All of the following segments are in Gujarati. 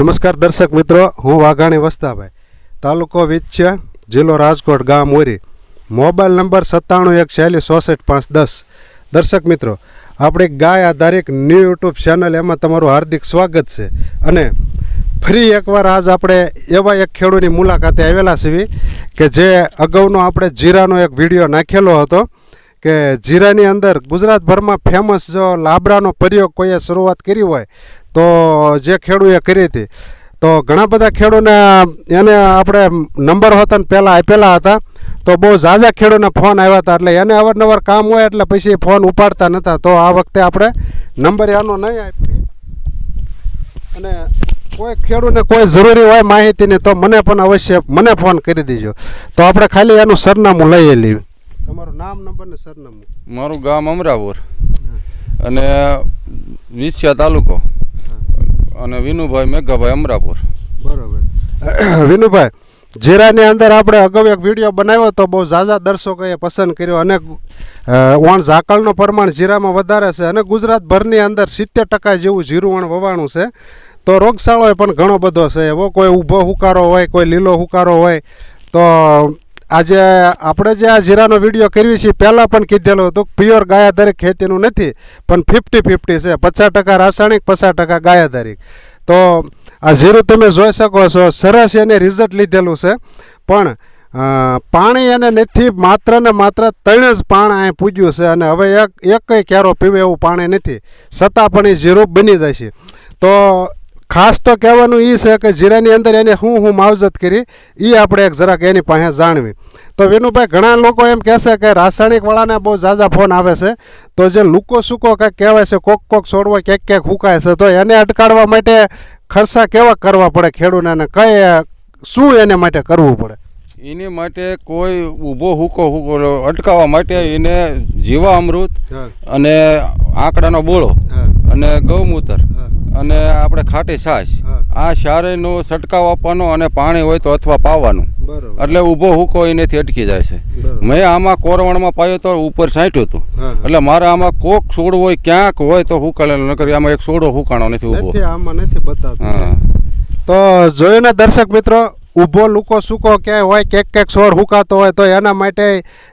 નમસ્કાર દર્શક મિત્રો, હું વાઘાણી વસ્તાભાઈ. તાલુકો વિછ્યા જિલ્લો રાજકોટ, ગામ ઓરી. મોબાઈલ નંબર સત્તાણું એક છેલ્લી ચોસઠ પાંચ દસ. દર્શક મિત્રો, આપણી ગાય આધારિત ન્યૂ યુટ્યુબ ચેનલ એમાં તમારું હાર્દિક સ્વાગત છે. અને ફરી એકવાર આજ આપણે એવા એક ખેડૂતની મુલાકાતે આવેલા છીએ કે જે અગાઉનો આપણે જીરાનો એક વીડિયો નાખેલો હતો. કે જીરાની અંદર ગુજરાતભરમાં ફેમસ જો લાબરાનો પ્રયોગ કોઈએ શરૂઆત કરી હોય, તો જે ખેડૂએ કરી હતી, તો ઘણા બધા ખેડૂને એને આપણે નંબર હતા ને પહેલાં આપેલા હતા, તો બહુ ઝાઝા ખેડૂને ફોન આવ્યા હતા, એટલે એને અવારનવાર કામ હોય એટલે પછી ફોન ઉપાડતા નહોતા તો આ વખતે આપણે નંબર એનો નહીં આપી. અને કોઈ ખેડૂને કોઈ જરૂરી હોય માહિતીની, તો મને પણ અવશ્ય, મને ફોન કરી દેજો. તો આપણે ખાલી એનું સરનામું લઈ લઈએ તમારું નામ નંબર ને સરનામું? મારું ગામ અમરાપુર. અને વિછિયા તાલુકો. અને વિનુભાઈ મેઘાભાઈ અમરાપુર. બરાબર. વિનુભાઈ જીરાની અંદર આપણે અગાઉ એક વીડિયો બનાવ્યો તો બહુ ઝાઝા દર્શકોએ પસંદ કર્યો અને વણ ઝાકળનું પ્રમાણ જીરામાં વધારે છે અને ગુજરાતભરની અંદર સિત્તેર ટકા જેવું જીરું વણ વવાણું છે. તો રોગશાળો પણ ઘણો બધો છે. એવો કોઈ ઊભો હુકારો હોય કોઈ લીલો હુકારો હોય તો આજે આપણે જે આ જીરાનો વીડિયો કરવી છીએ પહેલાં પણ કીધેલું હતું પ્યોર ગાયાધારિક ખેતીનું નથી, પણ ફિફ્ટી ફિફ્ટી છે. પચાસ ટકા રાસાયણિક, પચાસ ટકા ગાયાધારિક તો આ જીરું તમે જોઈ શકો છો, સરસ એને રિઝલ્ટ લીધેલું છે. પણ પાણી એને નથી, માત્ર ને માત્ર ત્રણ જ પાણ અહીં પૂજ્યું છે અને હવે એક એકય ક્યારો પીવે એવું પાણી નથી. છતાં પણ એ જીરું બની જાય છે. તો ખાસ તો કહેવાનું એ છે કે જીરાની અંદર એને હું હું માવજત કરી એ આપણે એક જરાક એની પાસે જાણવી. તો વિનુભાઈ ઘણા લોકો એમ કહેશે કે રાસાયણિકવાળાને બહુ ઝાઝા ફોન આવે છે. તો જે લૂકો સૂકો કંઈક કહેવાય છે કોક કોક છોડવો ક્યાંક ક્યાંક હુકાય છે તો એને અટકાડવા માટે ખર્ચા કેવા કરવા પડે ખેડૂતોને કઈ શું એને માટે કરવું પડે? એની માટે કોઈ ઊભો હુકો હુકો અટકાવવા માટે એને જીવા અમૃત અને આંકડાનો બોળો અને ગૌમૂત્ર. અને આપણે ખાટી છાશ. આ સારેનો છંટકાવ આપવાનો અને પાણી હોય તો અથવા પાવાનું. એટલે ઊભો હુકો એનેથી અટકી જાય છે. મેં આમાં કોરવણમાં પાયો તો ઉપર સાંટ્યું હતું. એટલે મારે આમાં કોક છોડ હોય ક્યાંક હોય તો હુકાળેલો નકર આમાં એક છોડો હુકાણો નથી ઊભો. આમાં નથી બતાવતો. તો જોયું ને દર્શક મિત્રો ઊભો લૂકો સૂકો ક્યાંય હોય ક્યાંક ક્યાંક છોડ હુકાતો હોય, તો એના માટે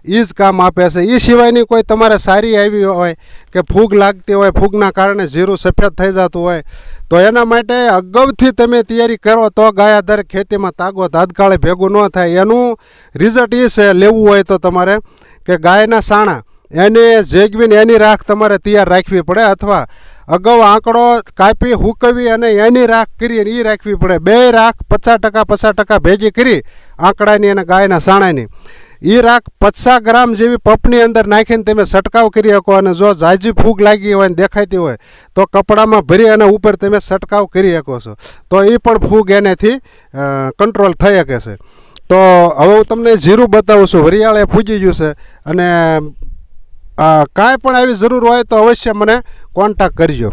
એ જ કામ આપે છે. એ સિવાયની કોઈ તમારે સારી આવી હોય કે ફૂગ લાગતી હોય, ફૂગના કારણે જીરું સફેદ થઈ જતું હોય, તો એના માટે અગાઉથી તમે તૈયારી કરો તો ગાય આધારિત ખેતીમાં તાગો તાત્કાળે ભેગું ન થાય. એનું રિઝલ્ટ એ છે, લેવું હોય તો તમારે કે ગાયના સાણા, એને જેગવીને એની રાખ તમારે તૈયાર રાખવી પડે, અથવા અગાઉ આંકડો કાપી, હુકવી અને એની રાખ કરી એ રાખવી પડે. બે રાખ પચાસ ટકા પચાસ ટકા ભેગી કરી આંકડાની અને ગાયના સાણાની. એ રાખ પચાસ ગ્રામ જેવી પપની અંદર નાખીને તમે છંટકાવ કરી શકો અને જો જાજી ફૂગ લાગી હોય ને દેખાતી હોય, તો કપડામાં ભરી અને ઉપર તમે છંટકાવ કરી શકો છો. તો એ પણ ફૂગ એનેથી કંટ્રોલ થઈ શકે છે. તો હવે હું તમને જીરું બતાવું છું. વરિયાળે ફૂજી ગયું છે અને કાંઈ પણ આવી જરૂર હોય તો અવશ્ય મને કોન્ટેક કરજો.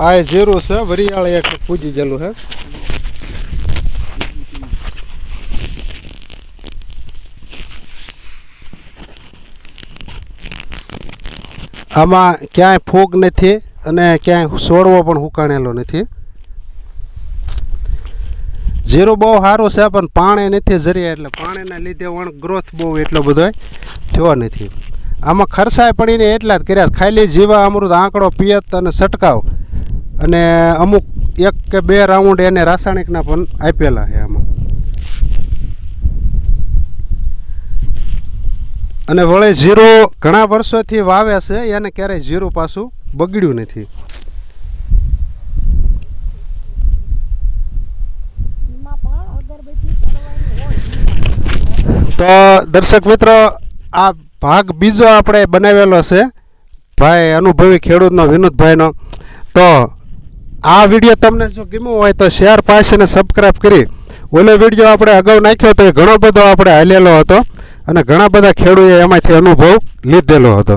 આ જીરું છે, વરિયાળે એક પૂજી જેલું છે. આમાં ક્યાંય ફૂગ નથી અને ક્યાંય સોડવો પણ હુકાણેલો નથી. જીરું બહુ સારું છે, પણ પાણી નથી જરીએ એટલે પાણીના લીધે વણ ગ્રોથ બહુ એટલો બધો થયો નથી. આમાં ખર્ચાય પડીને એટલા જ કર્યા ખાલી જીવા અમૃત, આંકડો, પિયત અને છંટકાવ. અને અમુક એક કે બે રાઉન્ડ એને રાસાયણિકના પણ આપેલા છે આમાં. અને વળે જીરું ઘણા વર્ષોથી વાવે છે, એને ક્યારેય જીરું પાછું બગડ્યું નથી એમાં પણ અગરબત્તી કરવાની હોય તો દર્શક મિત્રો, આ ભાગ બીજો આપણે બનાવેલો છે. ભાઈ અનુભવી ખેડૂતનો, વિનોદભાઈનો. તો આ વીડિયો તમને જો ગમ્યો હોય તો શેર, પાસ અને સબસ્ક્રાઈબ કરી. ઓલો વીડિયો આપણે અગાઉ નાખ્યો તો એ ઘણો બધો આપણે હાલેલો હતો અને ઘણા બધા ખેડૂએ એમાંથી અનુભવ લીધેલો હતો.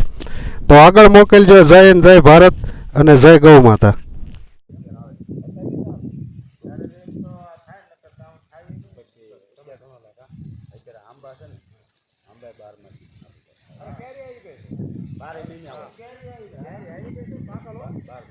તો આગળ મોકલજો, જય હિન્દ, જય ભારત અને જય ગૌ માતા. અત્યારે આંબા છે ને આંબા બારમાં બારે મહિને આવે. બાર